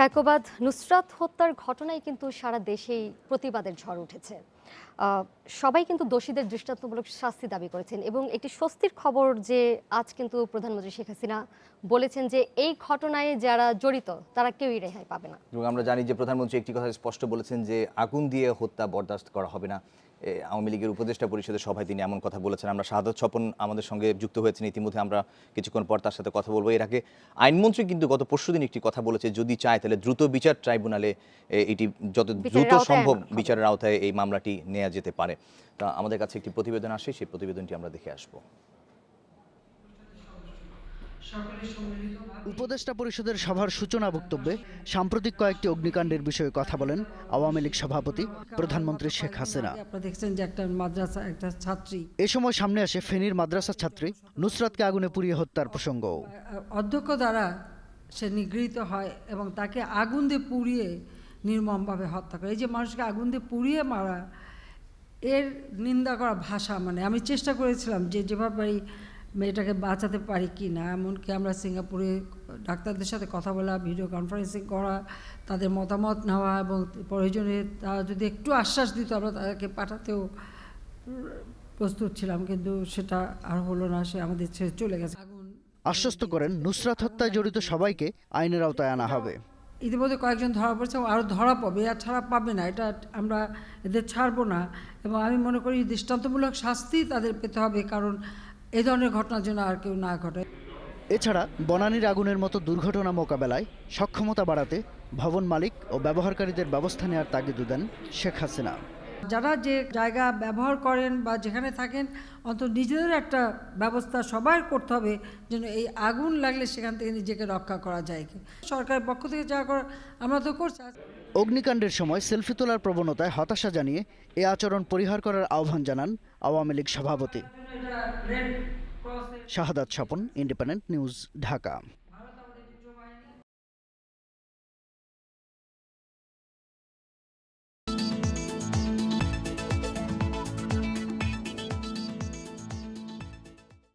কায়কোবাদ, নুসরাত হত্যার ঘটনায় কিন্তু সারা দেশেই প্রতিবাদের ঝড় উঠেছে। সবাই কিন্তু দোষীদের দৃষ্টান্তমূলক শাস্তি দাবি করেছেন এবং একটি স্বস্তির খবর যে আজ কিন্তু প্রধানমন্ত্রী শেখ হাসিনা বলেছেন যে এই ঘটনায় যারা জড়িত, তারা কেউই রেহাই পাবে না। এবং আমরা জানি যে প্রধানমন্ত্রী একটি কথা স্পষ্ট বলেছেন যে আগুন দিয়ে হত্যা বরদাস্ত করা হবে না। আওয়ামী লীগের উপদেষ্টা পরিষদের সভায় তিনি এমন কথা বলেছেন। আমরা শাহাদত স্বপন আমাদের সঙ্গে যুক্ত হয়েছেন, ইতিমধ্যে আমরা কিছুক্ষণ পর তার সাথে কথা বলব। এর আগে আইনমন্ত্রী কিন্তু গত পরশুদিন একটি কথা বলেছে, যদি চায় দ্রুত বিচার ট্রাইব্যুনালে এটি যত দ্রুত সম্ভব বিচারের আওতায় এই মামলাটি নেওয়া যেতে পারে। তা আমাদের কাছে একটি প্রতিবেদন আসে সেই প্রতিবেদনটি আমরা দেখে আসব। উপদেষ্টা পরিষদের সভার সূচনা বক্তব্যে সাম্প্রতিক কয়েকটি অগ্নিকাণ্ডের বিষয়ে কথা বলেন আওয়ামী লীগ সভাপতি প্রধানমন্ত্রী শেখ হাসিনা। দেখছেন যে একটা মাদ্রাসা একটা ছাত্রী। এ সময় সামনে আসে ফেনীর মাদ্রাসা ছাত্রী নুসরাতকে আগুনে পুড়িয়ে হত্যার প্রসঙ্গ অধ্যক্ষ দ্বারা সে নিগৃহীত হয় এবং তাকে আগুন দিয়ে পুড়িয়ে নির্মমভাবে হত্যা করে। এই যে মানুষকে আগুন দিয়ে পুড়িয়ে মারা, এর নিন্দা করা ভাষা মানে আমি চেষ্টা করেছিলাম যে যেভাবে মেয়েটাকে বাঁচাতে পারি কি না এমনকি আমরা সিঙ্গাপুরে ডাক্তারদের সাথে কথা বলা, ভিডিও কনফারেন্সিং করা, তাদের মতামত নেওয়া এবং প্রয়োজনে তারা যদি একটু আশ্বাস দিত, আমরা তাদেরকে পাঠাতেও প্রস্তুত ছিলাম। কিন্তু সেটা আর হলো না, সে আমাদের ছেড়ে চলে গেছে। আশ্বস্ত করেন নুসরাত হত্যায় জড়িত সবাইকে আইনের আওতায় আনা হবে। ইতিমধ্যে কয়েকজন ধরা পড়েছে আরও ধরা পাবে আর ছাড়া পাবে না। এটা আমরা এদের ছাড়বো না। এবং আমি মনে করি দৃষ্টান্তমূলক শাস্তি তাদের পেতে হবে কারণ এ ধরনের ঘটনার জন্য আর কেউ না ঘটে। এছাড়া বনানীর আগুনের মতো দুর্ঘটনা মোকাবেলায় সক্ষমতা বাড়াতে ভবন মালিক ও ব্যবহারকারীদের ব্যবস্থা নেওয়ার তাগিদ দেন শেখ হাসিনা। যারা যে জায়গা ব্যবহার করেন বা যেখানে থাকেন, অন্তত নিজেদের একটা ব্যবস্থা সবার করতে হবে যেন এই আগুন লাগলে সেখান থেকে নিজেকে রক্ষা করা যায়। কি সরকারের পক্ষ থেকে যা করা, আমরা তো করছি। অগ্নিকাণ্ডের সময় সেলফি তোলার প্রবণতায় হতাশা জানিয়ে এ আচরণ পরিহার করার আহ্বান জানান আওয়ামী লীগ সভাপতি। Shahadat Swapan, Independent News, Dhaka.